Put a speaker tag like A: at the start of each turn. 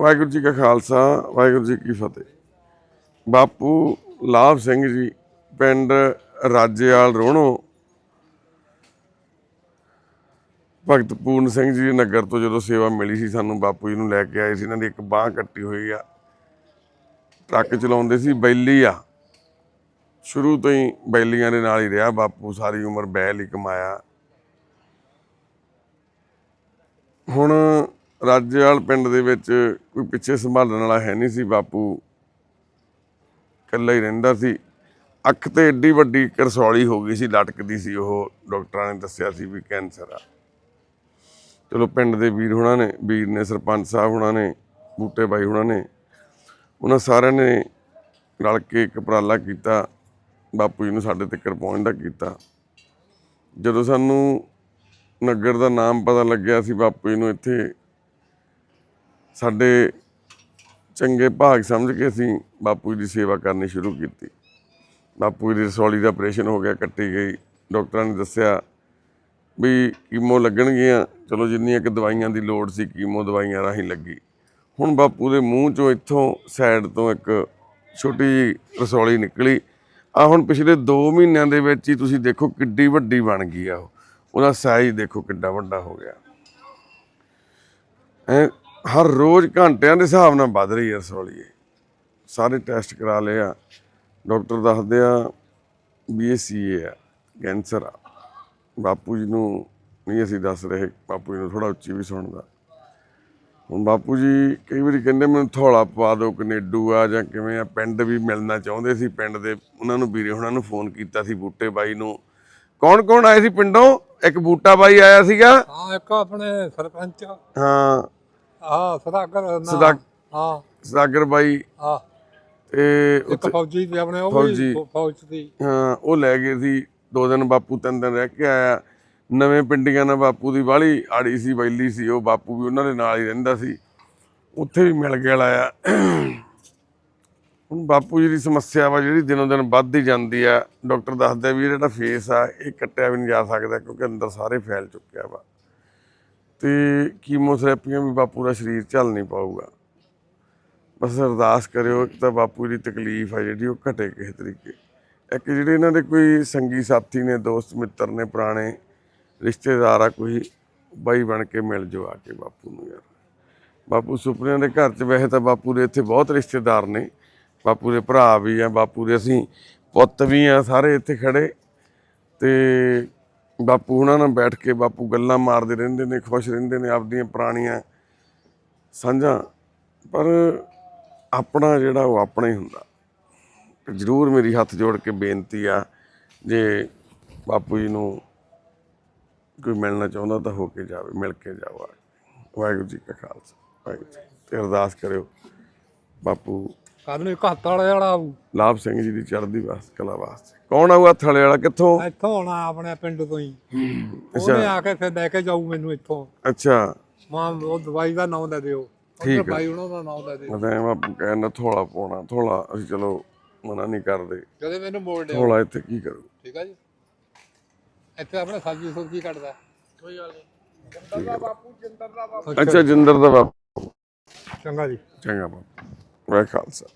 A: ਵਾਹਿਗੁਰੂ ਜੀ ਕਾ ਖਾਲਸਾ, ਵਾਹਿਗੁਰੂ ਜੀ ਕੀ ਫਤਿਹ। ਬਾਪੂ ਲਾਭ ਸਿੰਘ ਜੀ, ਪਿੰਡ ਰਾਜੇਵਾਲ ਰੋਣੋ। ਭਗਤ ਪੂਰਨ ਸਿੰਘ ਜੀ ਨਗਰ ਤੋਂ ਜਦੋਂ ਸੇਵਾ ਮਿਲੀ ਸੀ, ਸਾਨੂੰ ਬਾਪੂ ਜੀ ਨੂੰ ਲੈ ਕੇ ਆਏ ਸੀ। ਇਹਨਾਂ ਦੀ ਇੱਕ ਬਾਹ ਕੱਟੀ ਹੋਈ ਆ। ਟਰੱਕ ਚਲਾਉਂਦੇ ਸੀ, ਬੈਲੀ ਆ। ਸ਼ੁਰੂ ਤੋਂ ਹੀ ਬੈਲੀਆਂ ਦੇ ਨਾਲ ਹੀ ਰਿਹਾ ਬਾਪੂ, ਸਾਰੀ ਉਮਰ ਬੈਲ ਹੀ ਕਮਾਇਆ। ਹੁਣ ਰਾਜੇਵਾਲ ਪਿੰਡ ਦੇ ਵਿੱਚ ਕੋਈ ਪਿੱਛੇ ਸੰਭਾਲਣ ਵਾਲਾ ਹੈ ਨਹੀਂ ਸੀ, ਬਾਪੂ। ਇਕੱਲਾ ਹੀ ਰਹਿੰਦਾ ਸੀ। ਅੱਖ ਤੇ ਏਡੀ ਵੱਡੀ ਕਰਸੌਲੀ ਹੋ ਗਈ ਸੀ, ਲਟਕਦੀ ਸੀ ਉਹ। ਡਾਕਟਰਾਂ ਨੇ ਦੱਸਿਆ ਸੀ ਵੀ ਕੈਂਸਰ ਆ। ਚਲੋ ਪਿੰਡ ਦੇ ਵੀਰ ਹੁਣਾਂ ਨੇ, ਵੀਰ ਨੇ, ਸਰਪੰਚ ਸਾਹਿਬ ਹੁਣਾਂ ਨੇ, ਬੂਟੇ ਬਾਈ ਹੁਣਾਂ ਨੇ, ਉਹਨਾਂ ਸਾਰਿਆਂ ਨੇ ਰਲ ਕੇ ਇੱਕ ਉਪਰਾਲਾ ਕੀਤਾ। ਬਾਪੂ ਜੀ ਨੂੰ ਸਾਡੇ ਤੱਕ ਪਹੁੰਚਦਾ ਕੀਤਾ। ਜਦੋਂ ਸਾਨੂੰ ਨਗਰ ਦਾ ਨਾਮ ਪਤਾ ਲੱਗਿਆ ਸੀ, ਬਾਪੂ ਜੀ ਨੂੰ ਇੱਥੇ ਸਾਡੇ ਚੰਗੇ ਭਾਗ ਸਮਝ ਕੇ ਅਸੀਂ ਬਾਪੂ ਜੀ ਦੀ ਸੇਵਾ ਕਰਨੀ ਸ਼ੁਰੂ ਕੀਤੀ। ਬਾਪੂ ਜੀ ਦੀ ਰਸੌਲੀ ਦਾ ਆਪਰੇਸ਼ਨ ਹੋ ਗਿਆ, ਕੱਟੀ ਗਈ। ਡਾਕਟਰਾਂ ਨੇ ਦੱਸਿਆ ਵੀ ਕੀਮੋ ਲੱਗਣਗੀਆਂ। ਚਲੋ ਜਿੰਨੀਆਂ ਕਿ ਦਵਾਈਆਂ ਦੀ ਲੋੜ ਸੀ, ਕੀਮੋ ਦਵਾਈਆਂ ਰਾਹੀਂ ਲੱਗੀ। ਹੁਣ ਬਾਪੂ ਦੇ ਮੂੰਹ ਚੋਂ ਇੱਥੋਂ ਸਾਈਡ ਤੋਂ ਇੱਕ ਛੋਟੀ ਜਿਹੀ ਰਸੌਲੀ ਨਿਕਲੀ। ਆ ਹੁਣ ਪਿਛਲੇ 2 ਮਹੀਨਿਆਂ ਦੇ ਵਿੱਚ ਹੀ ਤੁਸੀਂ ਦੇਖੋ ਕਿੱਡੀ ਵੱਡੀ ਬਣ ਗਈ ਆ ਉਹ। ਉਹਦਾ ਸਾਈਜ਼ ਦੇਖੋ ਕਿੱਡਾ ਵੱਡਾ ਹੋ ਗਿਆ। ਐ ਹਰ ਰੋਜ਼ ਘੰਟਿਆਂ ਦੇ ਹਿਸਾਬ ਨਾਲ ਵੱਧ ਰਹੀ ਹੈ ਰਸੌਲੀ ਇਹ। ਸਾਰੇ ਟੈਸਟ ਕਰਾ ਲਏ ਆ। ਡਾਕਟਰ ਦੱਸਦੇ ਆ ਵੀ ਇਹ ਸੀਏ ਆ ਕੈਂਸਰ ਆ। ਬਾਪੂ ਜੀ ਨੂੰ ਨਹੀਂ ਅਸੀਂ ਦੱਸ ਰਹੇ ਬਾਪੂ ਜੀ ਨੂੰ ਥੋੜਾ ਉੱਚੀ ਵੀ ਸੁਣਦਾ। ਹੁਣ ਬਾਪੂ ਜੀ ਕਈ ਵਾਰੀ ਕਹਿੰਦੇ ਮੈਨੂੰ ਥੋੜਾ ਪਵਾ ਦਿਓ ਕਨੇਡੂ ਆ ਜਾਂ ਕਿਵੇਂ ਆ। ਪਿੰਡ ਵੀ ਮਿਲਣਾ ਚਾਹੁੰਦੇ ਸੀ ਪਿੰਡ ਦੇ ਉਹਨਾਂ ਨੂੰ ਵੀਰੇ ਉਹਨਾਂ ਨੂੰ ਫੋਨ ਕੀਤਾ ਸੀ ਬੂਟੇ ਬਾਈ ਨੂੰ। ਕੌਣ ਕੌਣ ਆਏ ਸੀ ਪਿੰਡੋਂ? ਇੱਕ ਬੂਟਾ ਬਾਈ ਆਇਆ ਸੀਗਾ।
B: ਹਾਂ ਇੱਕ ਆਪਣੇ ਸਰਪੰਚ।
A: ਹਾਂ।
B: ਸਦਾਗਰ ਨਾ
A: ਸਦਾ-
B: ਹਾਂ।
A: ਸਾਗਰ ਬਾਈ।
B: ਆ
A: ਤੇ
B: ਇੱਕ
A: ਉੱਥੇ
B: ਫੌਜੀ ਵੀ ਆਪਣੇ ਉਹ
A: ਫੌਜੀ।
B: ਵੀ ਫੌ- ਫੌਜ ਦੀ
A: ਹਾਂ ਉਹ ਲੈ ਗਏ ਸੀ। ਦੋ ਦਿਨ ਬਾਪੂ ਤਿੰਨ ਦਿਨ ਰਹਿ ਕੇ ਆਇਆ। ਨਵੇਂ ਪਿੰਡੀਆਂ ਨਾਲ ਬਾਪੂ ਦੀ ਬਾਹਲੀ ਆੜੀ ਸੀ ਬੈਲੀ ਸੀ ਉਹ ਬਾਪੂ ਵੀ ਉਹਨਾਂ ਦੇ ਨਾਲ ਹੀ ਰਹਿੰਦਾ ਸੀ। ਉੱਥੇ ਵੀ ਮਿਲ ਗਿਆ ਲਾਇਆ ਹੁਣ ਬਾਪੂ ਜੀ ਦੀ ਸਮੱਸਿਆ ਵਾ ਜਿਹੜੀ ਦਿਨੋਂ ਦਿਨ ਵੱਧਦੀ ਜਾਂਦੀ ਆ। ਡਾਕਟਰ ਦੱਸਦਾ ਵੀ ਇਹ ਜਿਹੜਾ ਫੇਸ ਆ ਇਹ ਕੱਟਿਆ ਵੀ ਨਹੀਂ ਜਾ ਸਕਦਾ ਕਿਉਂਕਿ ਅੰਦਰ ਸਾਰੇ ਫੈਲ ਚੁੱਕਿਆ ਵਾ। ਤੇ ਕੀਮੋਥੈਰੇਪੀਆਂ ਵੀ ਬਾਪੂ ਦਾ ਸਰੀਰ ਝੱਲ ਨਹੀਂ ਪਾਊਗਾ। ਬਸ ਅਰਦਾਸ ਕਰਿਓ, ਇੱਕ ਤਾਂ ਬਾਪੂ ਦੀ ਤਕਲੀਫ ਆ ਜਿਹੜੀ, ਉਹ ਘਟੇ ਕਿਸੇ ਤਰੀਕੇ। ਇੱਕ ਜਿਹੜੇ ਇਹਨਾਂ ਦੇ ਕੋਈ ਸੰਗੀ ਸਾਥੀ ਨੇ, ਦੋਸਤ, ਮਿੱਤਰ ਨੇ, ਪੁਰਾਣੇ ਰਿਸ਼ਤੇਦਾਰ ਆ, ਕੋਈ ਬਾਈ ਬਣ ਕੇ ਮਿਲ ਜਾਓ ਆ ਕੇ ਬਾਪੂ ਨੂੰ ਯਾਰ। ਬਾਪੂ ਸੁਪਨਿਆਂ ਦੇ ਘਰ 'ਚ ਵੈਸੇ ਤਾਂ ਬਾਪੂ ਦੇ ਇੱਥੇ ਬਹੁਤ ਰਿਸ਼ਤੇਦਾਰ ਨੇ। ਬਾਪੂ ਦੇ ਭਰਾ ਵੀ ਆ, ਬਾਪੂ ਦੇ ਅਸੀਂ ਪੁੱਤ ਵੀ ਆ, ਸਾਰੇ ਇੱਥੇ ਖੜੇ। ਤੇ ਬਾਪੂ ਉਹਨਾਂ ਨਾਲ ਬੈਠ ਕੇ ਬਾਪੂ ਗੱਲਾਂ ਮਾਰਦੇ ਰਹਿੰਦੇ ਨੇ, ਖੁਸ਼ ਰਹਿੰਦੇ ਨੇ ਆਪਦੀਆਂ ਪੁਰਾਣੀਆਂ ਸਾਂਝਾਂ। ਪਰ ਆਪਣਾ ਜਿਹੜਾ ਉਹ ਆਪਣਾ ਹੀ ਹੁੰਦਾ। ਜ਼ਰੂਰ ਮੇਰੀ ਹੱਥ ਜੋੜ ਕੇ ਬੇਨਤੀ ਆ, ਜੇ ਬਾਪੂ ਜੀ ਨੂੰ ਕੋਈ ਮਿਲਣਾ ਚਾਹੁੰਦਾ ਤਾਂ ਹੋ ਕੇ ਜਾਵੇ, ਮਿਲ ਕੇ ਜਾਓ ਵਾਹਿਗੁਰੂ ਜੀ ਕਾ ਖਾਲਸਾ, ਵਾਹਿਗੁਰੂ ਜੀ ਤੇ ਅਰਦਾਸ ਕਰਿਓ ਬਾਪੂ
B: ਕੱਲ ਨੂੰ ਇੱਕ ਹੱਥ ਵਾਲੇ ਵਾਲਾ ਆਊ।
A: ਲਾਭ ਸਿੰਘ ਜੀ ਦੀ ਚੜ੍ਹਦੀ ਵਾਸਤੇ ਕਲਾ ਵਾਸਤੇ। ਕੌਣ ਆਊ ਹੱਥ ਵਾਲੇ ਵਾਲਾ? ਕਿੱਥੋਂ?
B: ਇੱਥੋਂ ਆਉਣਾ ਆਪਣੇ ਪਿੰਡ ਤੋਂ ਹੀ। ਉਹਨੇ ਆ ਕੇ ਫਿਰ ਲੈ ਕੇ ਜਾਊ ਮੈਨੂੰ ਇੱਥੋਂ।
A: ਅੱਛਾ।
B: ਮਾਂ ਉਹ ਦਵਾਈ ਦਾ ਨਾਮ ਦੇ ਦਿਓ।
A: ਠੀਕ
B: ਉੱਧਰ ਬਾਈ ਉਹਨਾਂ ਦਾ ਨਾਮ ਦੇ ਦਿਓ।
A: ਮੈਂ ਤਾਂ ਬਾਪੂ ਕਹਿੰਦਾ ਥੋੜਾ ਪਾਉਣਾ ਥੋੜਾ ਅਸੀਂ ਚਲੋ ਮਨਾ ਨਹੀਂ ਕਰਦੇ।
B: ਜਦੋਂ ਮੈਨੂੰ ਮੋੜ ਲਿਓ
A: ਥੋੜਾ ਇੱਥੇ ਕੀ ਕਰੂ?
B: ਠੀਕ ਆ ਜੀ। ਇੱਥੇ ਆਪਣੇ ਸਬਜ਼ੀ ਸੁਬਜ਼ੀ ਕੱਟਦਾ। ਕੋਈ ਗੱਲ ਨਹੀਂ।
A: ਅੱਛਾ ਜਿੰਦਰ ਦਾ ਬਾਪੂ।
B: ਚੰਗਾ ਜੀ।
A: ਚੰਗਾ ਬਾਪੂ। ਵਾਹਿ ਖਾਲਸਾ